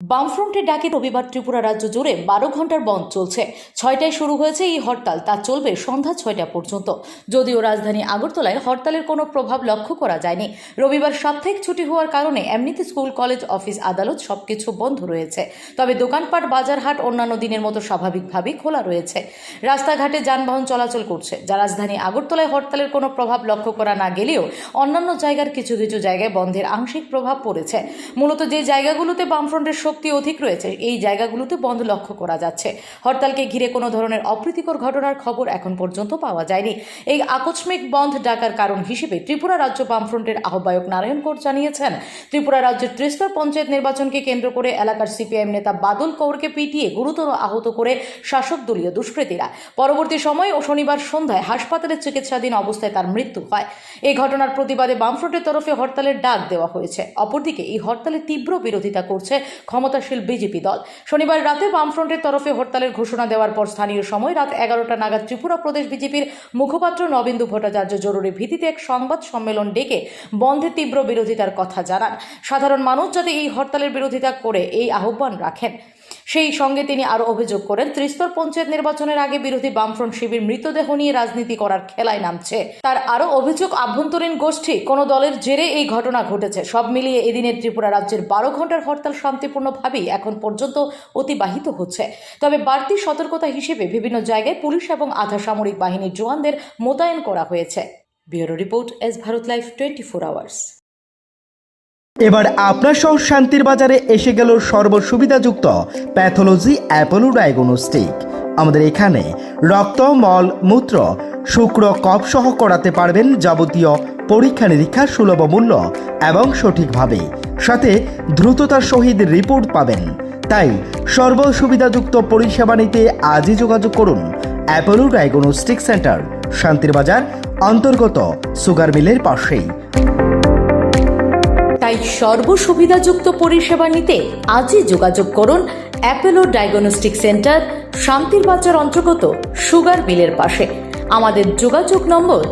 বামফ্রন্টের ডাকে রবিবার ত্রিপুরা রাজ্য জুড়ে বারো ঘণ্টার বন্ধ চলছে। ছয়টায় শুরু হয়েছে এই হরতাল। তা চলবে সন্ধ্যা ছয়টা পর্যন্ত। যদিও রাজধানী আগরতলায় হরতালের কোনো প্রভাব লক্ষ্য করা যায়নি। রবিবার সাপ্তাহিক ছুটি হওয়ার কারণে এমনিতে স্কুল, কলেজ, অফিস, আদালত সবকিছু বন্ধ রয়েছে। তবে দোকানপাট, বাজারহাট অন্যান্য দিনের মতো স্বাভাবিকভাবেই খোলা রয়েছে। রাস্তাঘাটে যানবাহন চলাচল করছে, যা রাজধানী আগরতলায় হরতালের কোনো প্রভাব লক্ষ্য করা না গেলেও অন্যান্য জায়গার কিছু কিছু জায়গায় বন্ধের আংশিক প্রভাব পড়েছে। মূলত যে জায়গাগুলোতে বামফ্রন্টের শক্তি অধিক রয়েছে, এই জায়গাগুলোতে বন্ধ লক্ষ্য করা যাচ্ছে। হরতালকে ঘিরে কোনো ধরনের অপ্রীতিকর ঘটনার খবর এখন পর্যন্ত পাওয়া যায়নি। এই আকস্মিক বন্ধ ডাকার কারণ হিসেবে ত্রিপুরা রাজ্য বামফ্রন্টের আহ্বায়ক নারায়ণ কৌর জানিয়েছেন, ত্রিপুরা রাজ্যের ত্রিস্তর পঞ্চায়েত নির্বাচনকে কেন্দ্র করে এলাকার সিপিআইএম নেতা বাদল কৌরকে পিটিয়ে গুরুতর আহত করে শাসক দলীয় দুষ্কৃতীরা। পরবর্তী সময় ও শনিবার সন্ধ্যায় হাসপাতালে চিকিৎসাধীন অবস্থায় তার মৃত্যু হয়। এই ঘটনার প্রতিবাদে বামফ্রন্টের তরফে হরতালের ডাক দেওয়া হয়েছে। অপরদিকে এই হরতালের তীব্র বিরোধিতা করছে ক্ষমতাশীল বিজেপি দল। শনিবার রাতে বামফ্রন্টের তরফে হরতালের ঘোষণা দেওয়ার পর স্থানীয় সময় রাত এগারোটা নাগাদ ত্রিপুরা প্রদেশ বিজেপির মুখপাত্র নবেন্দু ভট্টাচার্য জরুরি ভিত্তিতে এক সংবাদ সম্মেলন ডেকে বন্ধের তীব্র বিরোধিতার কথা জানান। সাধারণ মানুষ যাতে এই হরতালের বিরোধিতা করে এই আহ্বান রাখেন। সেই সঙ্গে তিনি আরও অভিযোগ করেন, ত্রিস্তর পঞ্চায়েত নির্বাচনের আগে বিরোধী বামফ্রন্ট শিবির মৃতদেহ নিয়ে রাজনীতি করার খেলায় নামছে। তার আরও অভিযোগ, আভ্যন্তরীণ গোষ্ঠী, কোনো দলের জেরে এই ঘটনা ঘটেছে। সব মিলিয়ে এদিনের ত্রিপুরা রাজ্যের বারো ঘণ্টার হরতাল শান্তিপূর্ণভাবেই এখন পর্যন্ত অতিবাহিত হচ্ছে। তবে বাড়তি সতর্কতা হিসেবে বিভিন্ন জায়গায় পুলিশ এবং আধা সামরিক বাহিনীর জওয়ানদের মোতায়েন করা হয়েছে। Bureau report, S Bharat life twenty four hours. এবার আপনার সহ শান্তির বাজারে এসে গেল সর্বসুবিধাযুক্ত প্যাথোলজি অ্যাপোলো ডায়াগনস্টিক আমাদের এখানে রক্ত, মল, মূত্র, শুক্র, কফ সহ করাতে পারবেন যাবতীয় পরীক্ষা নিরীক্ষা সুলভ মূল্য এবং সঠিকভাবে সাথে দ্রুততার সহিত রিপোর্ট পাবেন। তাই সর্বসুবিধাযুক্ত পরিষেবা নিতে আজই যোগাযোগ করুন অ্যাপোলো ডায়াগনস্টিক সেন্টার, শান্তির বাজার, অন্তর্গত সুগার মিলের পাশেই। তাই সর্বসুবিধাযুক্ত পরিষেবা নিতে আজই যোগাযোগ করুন অ্যাপোলো ডায়াগনস্টিক সেন্টার, শান্তির বাজার অন্তর্গত সুগার মিলের পাশে। আমাদের যোগাযোগ নম্বর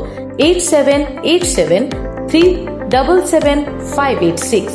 eight seven eight seven three double seven five eight six.